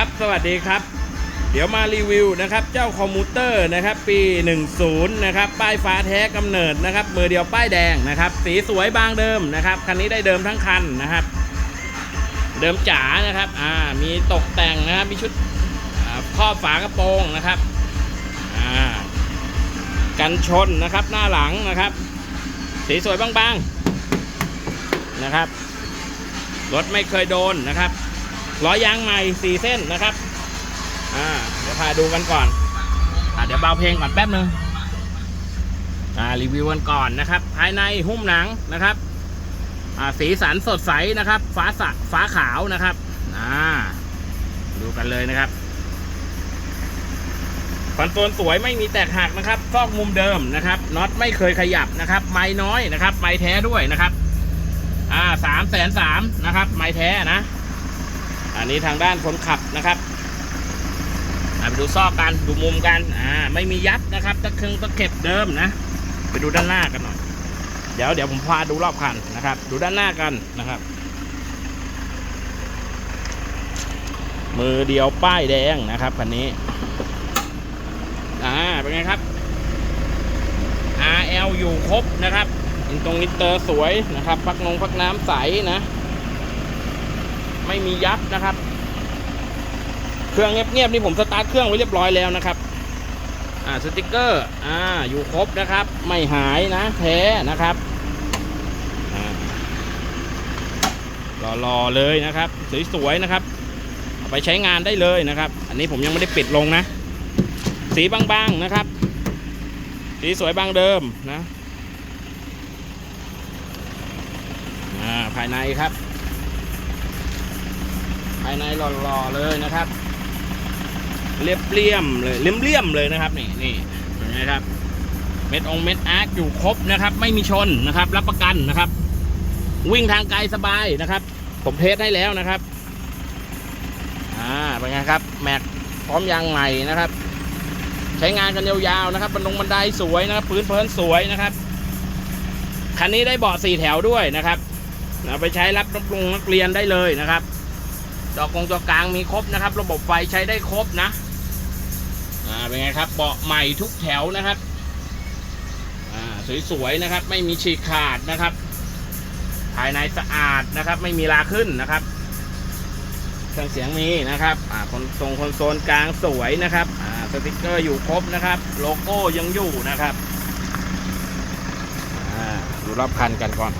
ครับ สวัสดีครับ เดี๋ยวมารีวิวนะครับ เจ้าคอมมูเตอร์นะครับ ปี 10 นะครับ ป้ายฟ้าแท้กำเนิดนะครับ มือเดียวป้ายแดงนะครับ สีสวยบางเดิมนะครับ คันนี้ได้เดิมทั้งคันนะครับ เดิมจ๋านะครับ อ่า มีตกแต่งนะครับ มีชุดครอบฝากระโปรงนะครับ อ่า กันชนนะครับ หน้าหลังนะครับ สีสวยบางๆนะครับ รถไม่เคยโดนนะครับ ล้อยางใหม่สี่เส้นนะครับ อ่า เดี๋ยวพาดูกันก่อน อ่าเดี๋ยวเบาเพลงก่อนแป๊บนึง อ่า รีวิวกันก่อนนะครับ ภายในหุ้มหนังนะครับ อ่า สีสันสดใสนะครับ ฟ้าสะฟ้าขาวนะครับ อ่า ดูกันเลยนะครับคอนโซลสวยไม่มีแตกหักนะครับ ซอกมุมเดิมนะครับน็อตไม่เคยขยับนะครับ ไม้น้อยนะครับ ไม้แท้ด้วยนะครับ อ่าสามแสนสามนะครับ ไม้แท้นะ อันนี้ทางด้านคนขับนะครับไปดูซอกกันดูมุมกันอ่าไม่มียับนะครับตะเคืองตะเข็บเดิมนะ ไปดูด้านหน้ากันหน่อยเดี๋ยวเดี๋ยวผมพาดูรอบคันนะครับ ดูด้านหน้ากันนะครับ มือเดียวป้ายแดงนะครับคันนี้อ่าเป็นไงครับ RL อยู่ครบนะครับอินตรงอิเตอร์สวยนะครับ พักนงพักน้ำใสนะ ไม่มียับนะครับ เครื่องเงียบๆนี่ผมสตาร์ทเครื่องไว้เรียบร้อยแล้วนะครับ อ่าสติกเกอร์อ่าอยู่ครบนะครับ ไม่หายนะแท้นะครับอ่ารอๆเลยนะครับสวยๆนะครับเอาไปใช้งานได้เลยนะครับ อันนี้ผมยังไม่ได้ปิดลงนะ สีบางๆนะครับ สีสวยบางเดิมนะอ่าภายในครับายในหล่อๆเลยนะครับ เรียบเรียมเลยเลี่ยมเลี่ยมเลยนะครับ นี่นี่นไหมครับ เม็ดองเม็ดอาร์คอยู่ครบนะครับ ไม่มีชนนะครับ รับประกันนะครับ วิ่งทางไกลสบายนะครับ ผมเทสให้แล้วนะครับอ่าเป็นไงครับ แม็กพร้อมยางใหม่นะครับ ใช้งานกันยาวๆนะครับบันดงบันไดสวยนะครับพื้นเพลินสวยนะครับคันนี้ได้เบาะสี่แถวด้วยนะครับเอาไปใช้รับนักลงนักเรียนได้เลยนะครับ จอกงจอกลางมีครบนะครับ ระบบไฟใช้ได้ครบนะอ่าเป็นไงครับเบาะใหม่ทุกแถวนะครับอ่าสวยๆนะครับ ไม่มีฉีกขาดนะครับ ภายในสะอาดนะครับ ไม่มีลาขึ้นนะครับเครื่องเสียงมีนะครับอ่าคนทรงคอนโซลกลางสวยนะครับอ่าสติกเกอร์อยู่ครบนะครับ โลโก้ยังอยู่นะครับอ่าดูรอบคันกันก่อน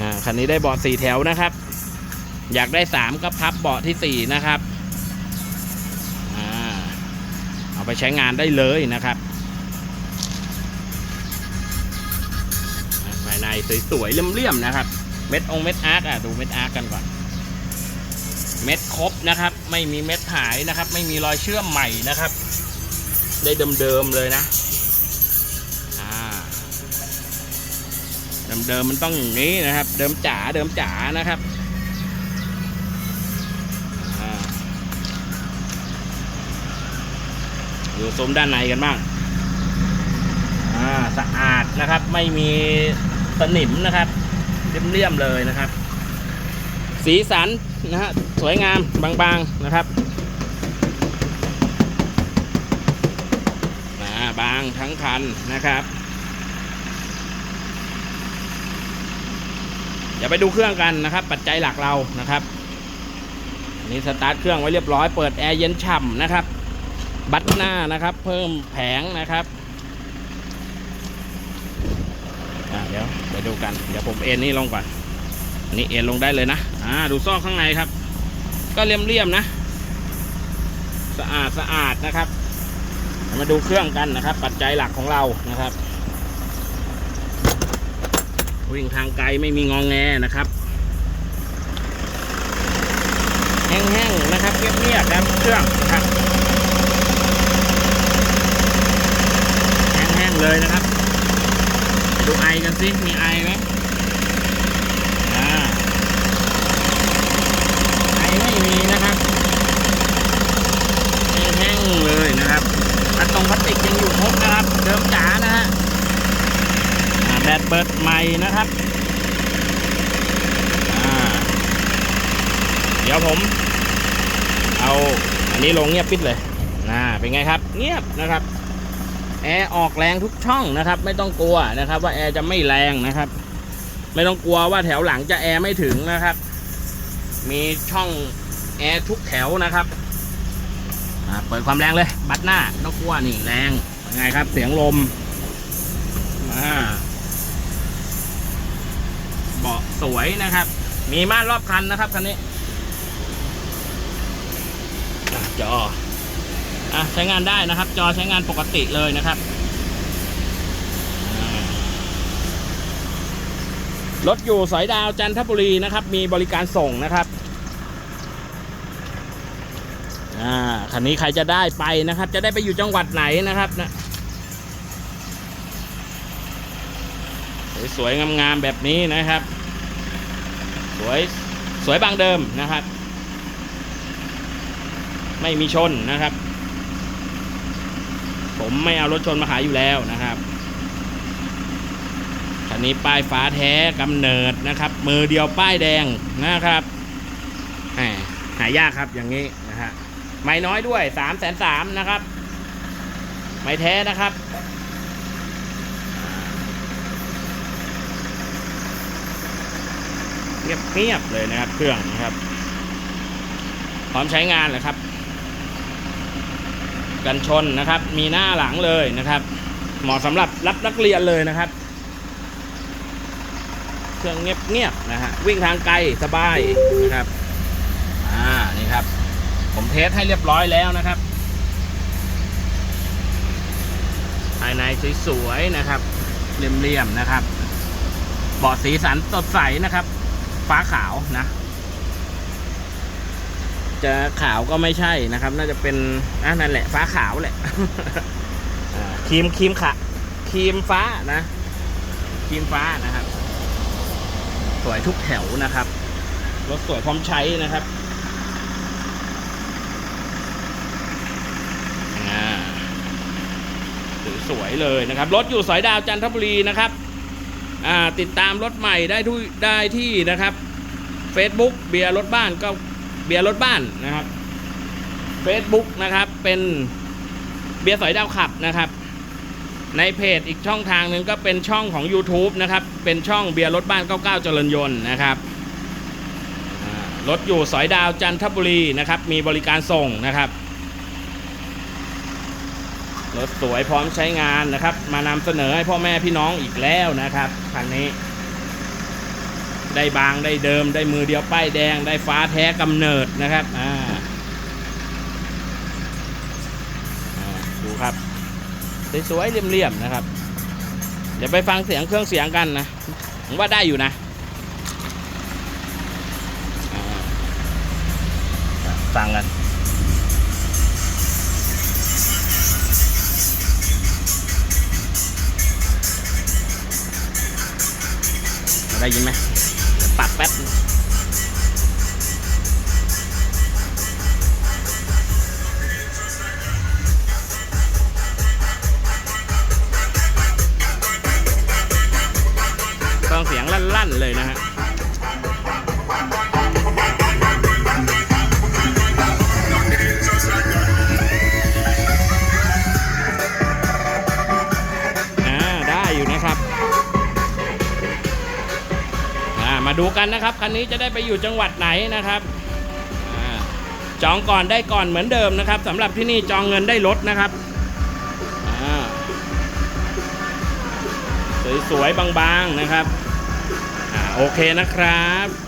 อ่าคันนี้ได้เบาะสี่แถวนะครับ อยากได้สามก็พับเบาะที่สี่นะครับอเอาไปใช้งานได้เลยนะครับ ภายในสวยๆเลี่ยมๆนะครับ เม็ดองเม็ดอาร์คอะดูเม็ดอาร์คกันก่อน เม็ดครบนะครับ ไม่มีเม็ดหายนะครับ ไม่มีรอยเชื่อมใหม่นะครับ ได้เดิมๆเลยนะเดิมๆมันต้องอย่างนี้นะครับ เดิมจ๋าเดิมจ๋านะครับ ดูซุ้มด้านในกันบ้างอ่าสะอาดนะครับ ไม่มีสนิมนะครับเรียมๆเลยนะครับ สีสันนะฮะสวยงามบางๆนะครับนะบางทั้งคันนะครับเดี๋ยวไปดูเครื่องกันนะครับ ปัจจัยหลักเรานะครับอันนี้สตาร์ทเครื่องไว้เรียบร้อย เปิดแอร์เย็นฉ่ำนะครับ บัตหน้านะครับ เพิ่มแผงนะครับเดี๋ยวไปดูกัน เดี๋ยวผมเอ็นนี่ลงก่อนนนี้เอ็นลงได้เลยนะอ่าดูซอกข้างในครับ ก็เลี่ยมๆนะ สะอาดสะอาดนะครับมาดูเครื่องกันนะครับ ปัจจัยหลักของเรานะครับ วิ่งทางไกลไม่มีงองแงนะครับ แห้งๆนะครับเงียบๆครับเครื่องครับ แห้งๆ เลยนะครับ ดูไอกันสิมีไอไหมอ่าไอไม่มีนะครับแห้งเลยนะครับพลาสตรงพลาสติกยังอยู่ครบนะครับเดิมจ๋านะฮะแบตเบิดใหม่นะครับอ่าเดี๋ยวยวผม เอาอันนี้ลงเงียบปิดเลยนะเป็นไงครับ เงียบนะครับ แอร์ออกแรงทุกช่องนะครับ ไม่ต้องกลัวนะครับ ว่าแอร์จะไม่แรงนะครับ ไม่ต้องกลัวว่าแถวหลังจะแอร์ไม่ถึงนะครับ มีช่องแอร์ทุกแถวนะครับเปิดความแรงเลย บัดหน้าไม่ต้องกลัวนี่แรงเป็นไงครับ เสียงลมอ่าเบาะสวยนะครับ มีม่านรอบคันนะครับคันนี้จอ อะใช้งานได้นะครับ จอใช้งานปกติเลยนะครับรถอยู่สอยดาวจันทบุรีนะครับ มีบริการส่งนะครับอ่าคันนี้ใครจะได้ไปนะครับ จะได้ไปอยู่จังหวัดไหนนะครับนะสวยๆงามๆแบบนี้นะครับ สวยสวยบางเดิมนะครับ ไม่มีชนนะครับ ผมไม่เอารถชนมาขายอยู่แล้วนะครับคันนี้ป้ายฟ้าแท้กำเนิดนะครับ มือเดียวป้ายแดงนะครับหายากครับอย่างนี้นะฮะไม่น้อยด้วยสามแสนสามนะครับ ไม่แท้นะครับเงียบเงียบๆเลยนะครับ เครื่องนะครับ พร้อมใช้งานเลยครับ กันชนนะครับ มีหน้าหลังเลยนะครับ เหมาะสำหรับรับนักเรียนเลยนะครับ เครื่องเงียบเงียบๆนะฮะวิ่งทางไกลสบายนะครับอ่านี่ครับ ผมเทสให้เรียบร้อยแล้วนะครับภายในสวยๆนะครับเรียมๆนะครับ เบาะสีสันสดใสนะครับ ฟ้าขาวนะ จะขาวก็ไม่ใช่นะครับ น่าจะเป็นอะนั่นแหละ ฟ้าขาวแหละครีมครีมขะครีมฟ้านะครีมฟ้านะครับ สวยทุกแถวนะครับรถสวยพร้อมใช้นะครับอ่าสวยเลยนะครับรถอยู่สอยดาวจันทบุรีนะครับอ่าติดตามรถใหม่ได้ทุได้ที่นะครับ Facebook เบียร์รถบ้านก็ เบียร์รถบ้านนะครับ Facebook นะครับเป็นเบียร์สอยดาวขับนะครับ ในเพจอีกช่องทางหนึ่งก็เป็นช่องของ YouTube นะครับ เป็นช่องเบียร์รถบ้าน 99 เจริญยนต์นะครับรถอยู่สอยดาวจันทบุรีนะครับ มีบริการส่งนะครับรถสวยพร้อมใช้งานนะครับ มานำเสนอให้พ่อแม่พี่น้องอีกแล้วนะครับคันนี้ ได้บางได้เดิมได้มือเดียวป้ายแดงได้ฟ้าแท้กำเนิดนะครับอ่าดูครับสวยๆเรียมๆนะครับ เดี๋ยวไปฟังเสียงเครื่องเสียงกันนะผมว่าได้อยู่นะอ่าฟังกันได้ยินไหม แป๊บฟังเสียงลั่น ๆ เลยนะฮะ มาดูกันนะครับ คันนี้จะได้ไปอยู่จังหวัดไหนนะครับอจองก่อนได้ก่อนเหมือนเดิมนะครับสำหรับที่นี่จองเงินได้ลดนะครับสวยๆบางๆนะครับอโอเคนะครับ